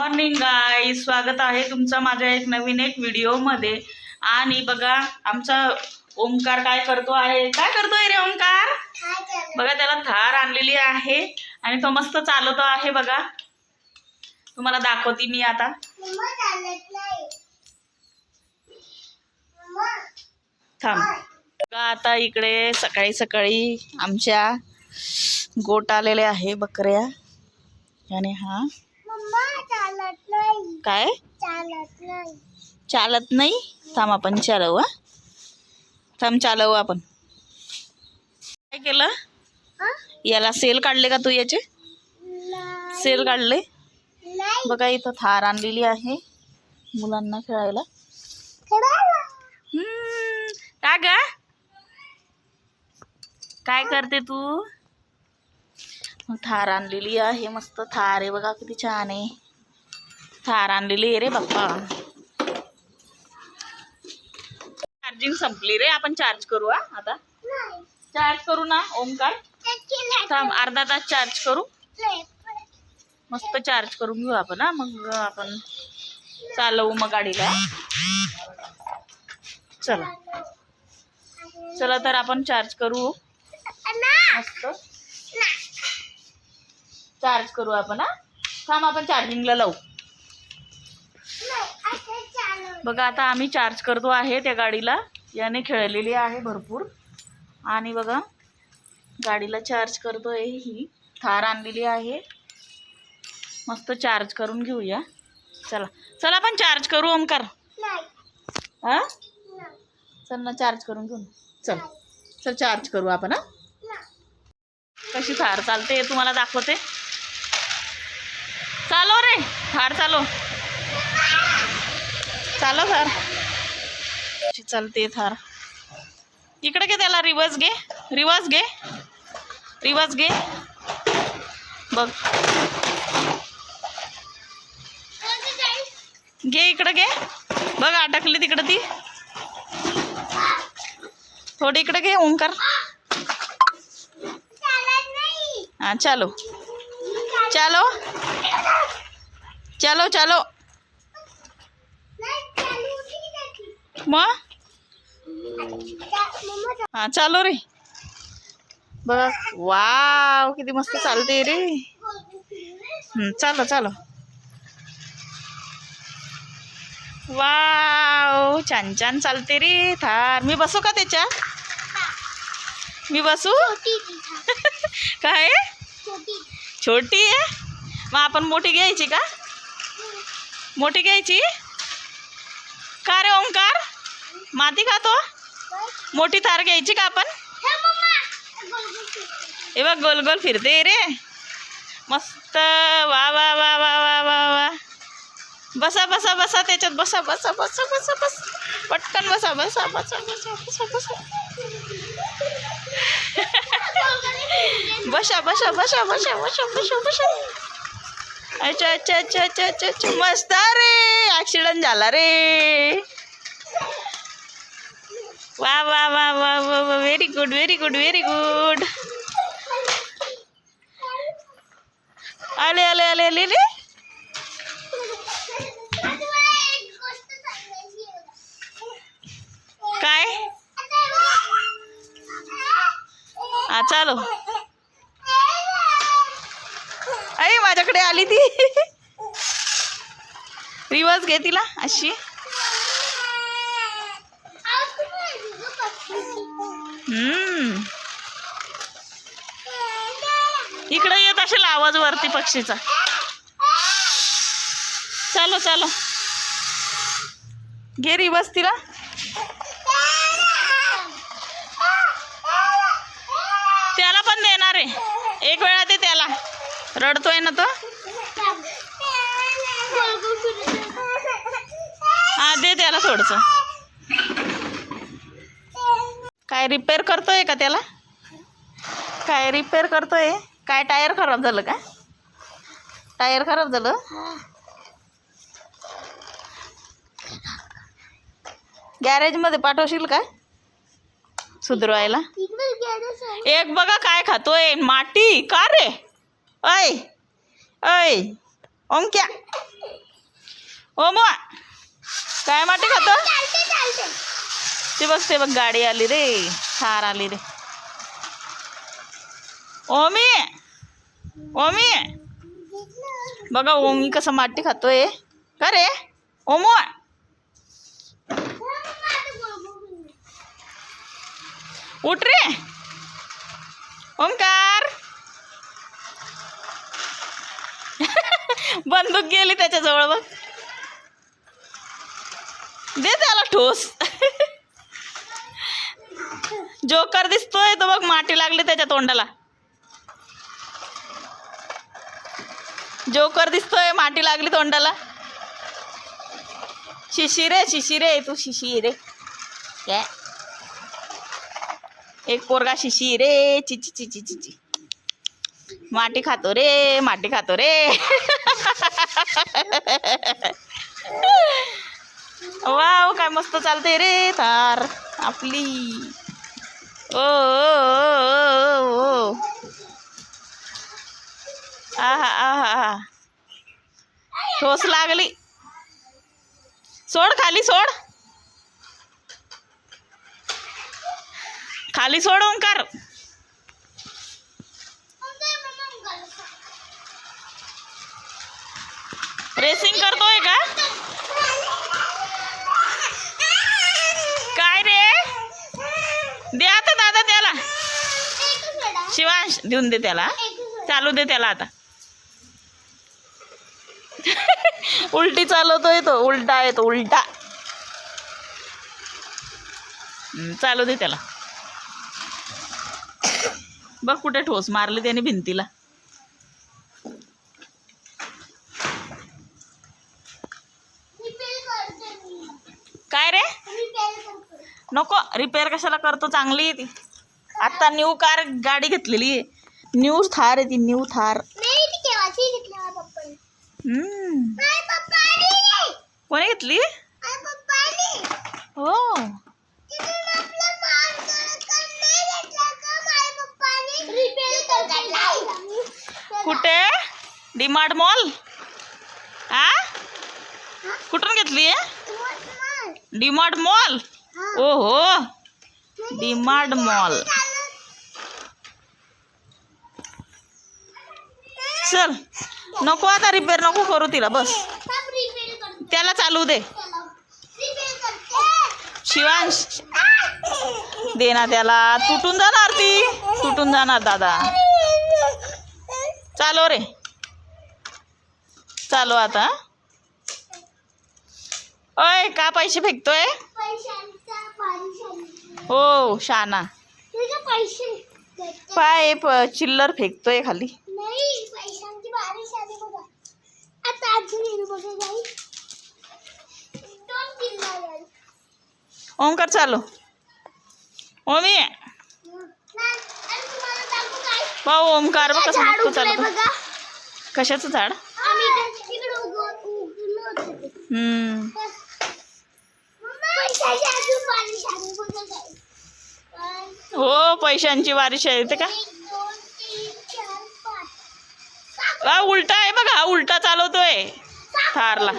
Morning गाय स्वागत आहे तुमचं माझ्या एक नवीन एक व्हिडिओमध्ये. आणि बघा आमचा ओंकार काय करतो आहे? काय करतोय रे ओंकार? बघा त्याला थार आणलेली आहे. आणि तो मस्त चालवतो आहे बघा. तुम्हाला दाखवते मी आता. थांब. बघा आता इकडे सकाळी सकाळी आमच्या गोट आलेले आहे बकऱ्या. आणि हा काय? चालत नाही. थांब आपण चालवू हा. थांब चालवू आपण. काय केलं? याला सेल काढले का तू याचे? सेल काढले? बघा इथं थार आणलेली आहे मुलांना खेळायला. हम्म, का ग? काय करते तू? थार आणलेली आहे मस्त थार आहे. बघा किती छान आहे. थार आणलेली आहे रे बाप्पा. चार्जिंग संपली रे आपण चार्ज करू हा? आता? चार्ज करू ना ओमकार थांब अर्धा तास चार्ज करू. मस्त चार्ज करून घेऊ आपण हा? मग आपण चालवू मग गाडीला. चला. चला तर आपण चार्ज करू. मस्त. चार्ज करू आपण हा? थांब आपण चार्जिंगला लावू. बघा आता आम्ही चार्ज करतो आहे त्या गाडीला. याने खेळलेली आहे भरपूर. आणि बघा गाडीला चार्ज करतोय ही. थार आणलेली आहे. मस्त चार्ज करून घेऊया. चला. चला आपण चार्ज करू ओमकार. हा? चल ना चार्ज करून घेऊ चल. चल चार्ज करू आपण हा? कशी थार चालते तुम्हाला दाखवते. चालो रे. थार चालो. चालो थार. चलते चालते थार. इकडे घे त्याला रिवर्स घे. रिवर्स घे. रिवर्स घे. बघ. घे इकडं घे. बघ अटकली तिकडं ती. थोडी इकडे घे ओंकार हां चलो चलो चलो चलो मग हा चालो रे. बघ वाव किती मस्त चालते रे. चालो चालो. वाव छान छान चालते रे थार. मी बसू का त्याच्यात मी बसू? काय? छोटी आहे? मग आपण मोठी घ्यायची का? मोठी घ्यायची? का रे ओंकार? माती खातो मोठी थार घ्यायची का आपण हे बघ गोल गोल फिरते रे मस्त वा वा वा वा वा वा वा बसा बसा बसा त्याच्यात बसा बसा बसा बसा बस पटकन बसा बसा बसा बसा बसा बसा बसा बसा बसा बसा बसा बसा बसा अच्छा अच्छा अच्छा अच्छा अच्छा अच्छा मस्त रे ॲक्सिडेंट झाला रे वा वा वा वा वा वा. Very good very good very good आले आले आले आले आले. काय? हा चालो. अरे माझ्याकडे आली ती. रिवर्स घे तिला अशी. इकडे येत असेल आवाज वरती पक्षीचा. चालो चालो. गेरी बस तिला त्याला पण देणार आहे. एक वेळा ते त्याला. रडतोय ना तो? हा दे त्याला थोडंसं. काय रिपेअर करतोय का त्याला? काय रिपेअर करतोय? काय टायर खराब झालं का? टायर खराब झालं? गॅरेजमध्ये पाठवशील का? सुधरवायला? एक बघा काय खातोय. माटी? का रे? ऐ ऐ ओम क्या ओम काय माटी खातो चालते चालते ते बघ ते बघ गाडी आली रे. थार आली रे. ओमी! ओमी! बघा ओमी कसं माती खातोय. का रे? ओमो! उठ रे! ओमकार! बंदूक गेली त्याच्याजवळ बघ. दे त्याला ठोस. जोकर दिसतोय तो बघ माटी लागली त्याच्या तोंडाला. जोकर दिसतोय माटी लागली तोंडाला. शिशिरे शिशिरे तू शिशिरे काय? एक पोरगा शिशिरे चिची चिची चिची माटी खातो रे माटी खातो रे. वाव काय मस्त चालते रे तार आपली. ओ ओ, ठोस लागली. सोड खाली सोड. खाली सोड ओंकार. रेसिंग करतोय का? शिवांश देऊन दे त्याला. चालू दे त्याला आता. उलटी चालवतोय तो. उलटा आहे तो उलटा. चालू दे त्याला. बघ कुठे ठोस मारली त्याने भिंतीला. काय रे? नको रिपेअर कशाला करतो? चांगली आहे ती. आता न्यू कार गाडी घेतलेली आहे. न्यू थार आहे ती न्यू थार. नाही ती केव्हाची घेतली माझ्या पप्पाने? हम्म. माझ्या पप्पाने! कोणी घेतली? माझ्या पप्पाने! हो. तिथून आपलं मान करत कर नाही घेतला का माझ्या पप्पाने? रिपेअर कर काढला कुठे? डीमार्ट मॉल? आ? कुठून घेतली आहे? डीमार्ट मॉल. ओहो. डीमार्ट मॉल. चल. नको आता रिपेअर नको करू तिला बस. त्याला चालू दे. शिवांश. दे ना त्याला. तुटून जाणार ती. तुटून जाणार दादा. चालो रे. चालू आता. ओय का पैसे फेकतोय? हो शाना. पाय चिल्लर फेकतोय खाली. नाही पैशांची बारिश आली बघा. आता अजून येईल बघा दोन तीन ओंकार चालू. ओमी. पाहू ओमकार बघ कसं मस्त चालू बघा. कशाचं झाड? आम्ही तिकडे उगव- उगवलं होतं ते. हम्म. पैशाची अजून बारिश आली बघा guys. One, हो पैशांची बारिश आहे ते का? हा उलटा आहे बघ हा उलटा चालवतोय. थारला.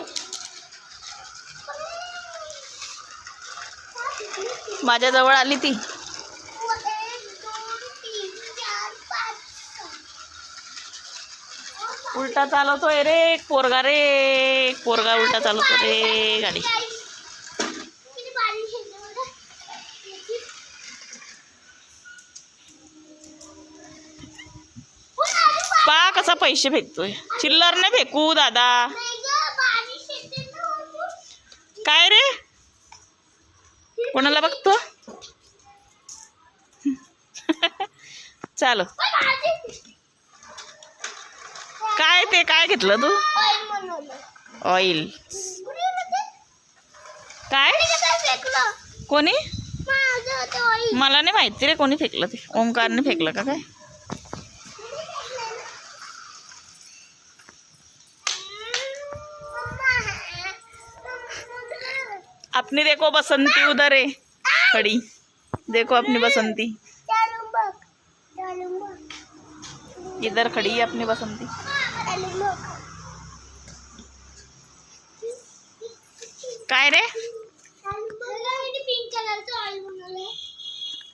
माझ्याजवळ आली ती. उलटा चालवतोय रे पोरगा रे पोरगा उलटा चालवतो रे गाडी किती बारिश येते बघा. याची. हो ना, अरे बा- पा कसा पैसे फेकतोय चिल्लर नाही फेकू दादा. ना. काय रे? कोणाला बघतो? चालो. काय ते? काय घेतलं तू? ऑइल? काय? कुणी. मला नाही माहिती रे कोणी फेकलं ते. ओमकारने फेकलं का काय? अपनी देखो, बसंती उधर है। खड़ी। देखो अपनी बसंती। इधर खड़ी है अपनी बसंती। काय रे?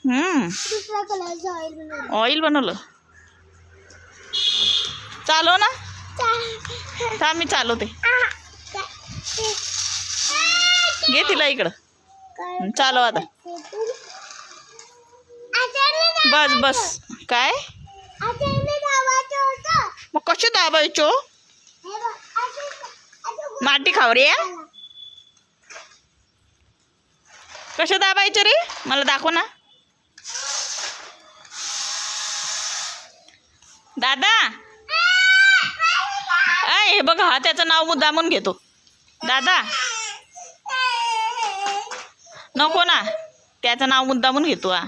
हम्म। बन लो चालो ना। चालो थे चालवते। घे तिला इकडं. चालव आता. बस बस. काय? मग कसे दाबायचो? माटी खाव रे कसे दाबायचे रे? मला दाखव ना. दादा. हे बघ हा त्याचं नाव मुद्दामून घेतो. दादा. नको ना. त्याचं नाव मुद्दामून घेतो हा